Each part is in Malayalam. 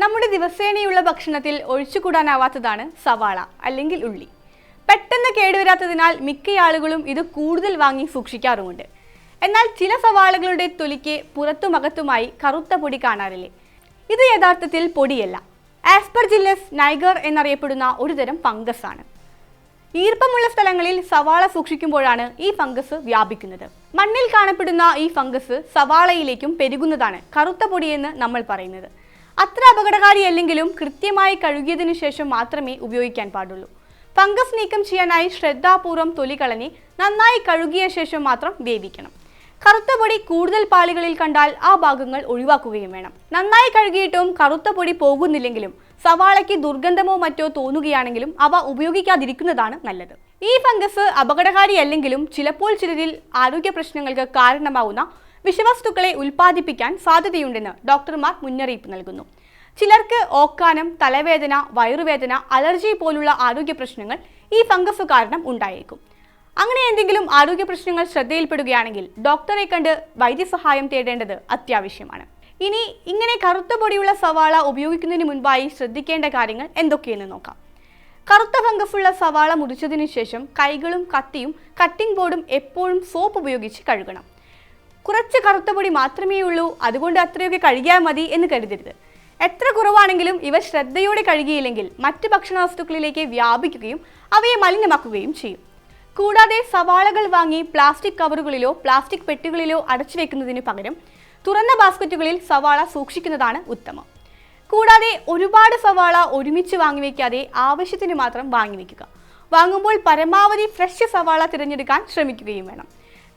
നമ്മുടെ ദിവസേനയുള്ള ഭക്ഷണത്തിൽ ഒഴിച്ചുകൂടാനാവാത്തതാണ് സവാള അല്ലെങ്കിൽ ഉള്ളി. പെട്ടെന്ന് കേടുവരാത്തതിനാൽ മിക്ക ആളുകളും ഇത് കൂടുതൽ വാങ്ങി സൂക്ഷിക്കാറുമുണ്ട്. എന്നാൽ ചില സവാളകളുടെ തൊലിക്ക് പുറത്തും അകത്തുമായി കറുത്ത പൊടി കാണാറില്ലേ? ഇത് യഥാർത്ഥത്തിൽ പൊടിയല്ല. ആസ്പെർജില്ലസ് നൈഗർ എന്നറിയപ്പെടുന്ന ഒരുതരം ഫംഗസ് ആണ് ഈർപ്പമുള്ള സ്ഥലങ്ങളിൽ സവാള സൂക്ഷിക്കുമ്പോഴാണ് ഈ ഫംഗസ് വ്യാപിക്കുന്നത്. മണ്ണിൽ കാണപ്പെടുന്ന ഈ ഫംഗസ് സവാളയിലേക്കും പെരുകുന്നതാണ് കറുത്ത പൊടിയെന്ന് നമ്മൾ പറയുന്നത്. അത്ര അപകടകാരിയല്ലെങ്കിലും കൃത്യമായി കഴുകിയതിനു ശേഷം മാത്രമേ ഉപയോഗിക്കാൻ പാടുള്ളൂ. ഫംഗസ് നീക്കം ചെയ്യാനായി ശ്രദ്ധാപൂർവം തൊലി കളഞ്ഞ് നന്നായി കഴുകിയ ശേഷം മാത്രം വേവിക്കണം. കറുത്ത പൊടി കൂടുതൽ പാളികളിൽ കണ്ടാൽ ആ ഭാഗങ്ങൾ ഒഴിവാക്കുകയും വേണം. നന്നായി കഴുകിയിട്ടും കറുത്ത പൊടി പോകുന്നില്ലെങ്കിലും സവാളയ്ക്ക് ദുർഗന്ധമോ മറ്റോ തോന്നുകയാണെങ്കിലും അവ ഉപയോഗിക്കാതിരിക്കുന്നതാണ് നല്ലത്. ഈ ഫംഗസ് അപകടകാരിയല്ലെങ്കിലും ചിലപ്പോൾ ചിലരിൽ ആരോഗ്യ പ്രശ്നങ്ങൾക്ക് കാരണമാവുന്ന വിഷവസ്തുക്കളെ ഉൽപ്പാദിപ്പിക്കാൻ സാധ്യതയുണ്ടെന്ന് ഡോക്ടർമാർ മുന്നറിയിപ്പ് നൽകുന്നു. ചിലർക്ക് ഓക്കാനം തലവേദന വയറുവേദന അലർജി പോലുള്ള ആരോഗ്യ പ്രശ്നങ്ങൾ ഈ ഫംഗസ് കാരണം ഉണ്ടായേക്കും. അങ്ങനെ എന്തെങ്കിലും ആരോഗ്യ പ്രശ്നങ്ങൾ ശ്രദ്ധയിൽപ്പെടുകയാണെങ്കിൽ ഡോക്ടറെ കണ്ട് വൈദ്യസഹായം തേടേണ്ടത് അത്യാവശ്യമാണ്. ഇനി ഇങ്ങനെ കറുത്ത പൊടിയുള്ള സവാള ഉപയോഗിക്കുന്നതിന് മുൻപായി ശ്രദ്ധിക്കേണ്ട കാര്യങ്ങൾ എന്തൊക്കെയെന്ന് നോക്കാം. കറുത്ത ഫംഗസുള്ള സവാള മുറിച്ചതിനു ശേഷം കൈകളും കത്തിയും കട്ടിംഗ് ബോർഡും എപ്പോഴും സോപ്പ് ഉപയോഗിച്ച് കഴുകണം. കുറച്ച് കറുത്ത പൊടി മാത്രമേ ഉള്ളൂ. അതുകൊണ്ട് അത്രയൊക്കെ കഴുകിയാൽ മതി എന്ന് കരുതരുത്. എത്ര കുറവാണെങ്കിലും ഇവ ശ്രദ്ധയോടെ കഴുകിയില്ലെങ്കിൽ മറ്റ് ഭക്ഷണ വസ്തുക്കളിലേക്ക് വ്യാപിക്കുകയും അവയെ മലിനമാക്കുകയും ചെയ്യും. കൂടാതെ സവാളകൾ വാങ്ങി പ്ലാസ്റ്റിക് കവറുകളിലോ പ്ലാസ്റ്റിക് പെട്ടികളിലോ അടച്ചു വെക്കുന്നതിന് പകരം തുറന്ന ബാസ്ക്കറ്റുകളിൽ സവാള സൂക്ഷിക്കുന്നതാണ് ഉത്തമം. കൂടാതെ ഒരുപാട് സവാള ഒരുമിച്ച് വാങ്ങിവെക്കാതെ ആവശ്യത്തിന് മാത്രം വാങ്ങിവെക്കുക വാങ്ങുമ്പോൾ പരമാവധി ഫ്രഷ് സവാള തിരഞ്ഞെടുക്കാൻ ശ്രമിക്കുകയും വേണം.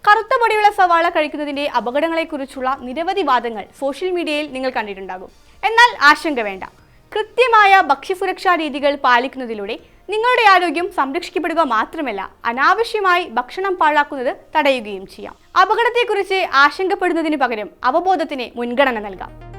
കറുത്ത പൊടിയുള്ള സവാള കഴിക്കുന്നതിന്റെ അപകടങ്ങളെക്കുറിച്ചുള്ള നിരവധി വാദങ്ങൾ സോഷ്യൽ മീഡിയയിൽ നിങ്ങൾ കണ്ടിട്ടുണ്ടാകും. എന്നാൽ ആശങ്ക വേണ്ട. കൃത്യമായ ഭക്ഷ്യസുരക്ഷാ രീതികൾ പാലിക്കുന്നതിലൂടെ നിങ്ങളുടെ ആരോഗ്യം സംരക്ഷിക്കപ്പെടുക മാത്രമല്ല അനാവശ്യമായി ഭക്ഷണം പാഴാക്കുന്നത് തടയുകയും ചെയ്യാം. അപകടത്തെക്കുറിച്ച് ആശങ്കപ്പെടുന്നതിന് പകരം അവബോധത്തിന് മുൻഗണന നൽകാം.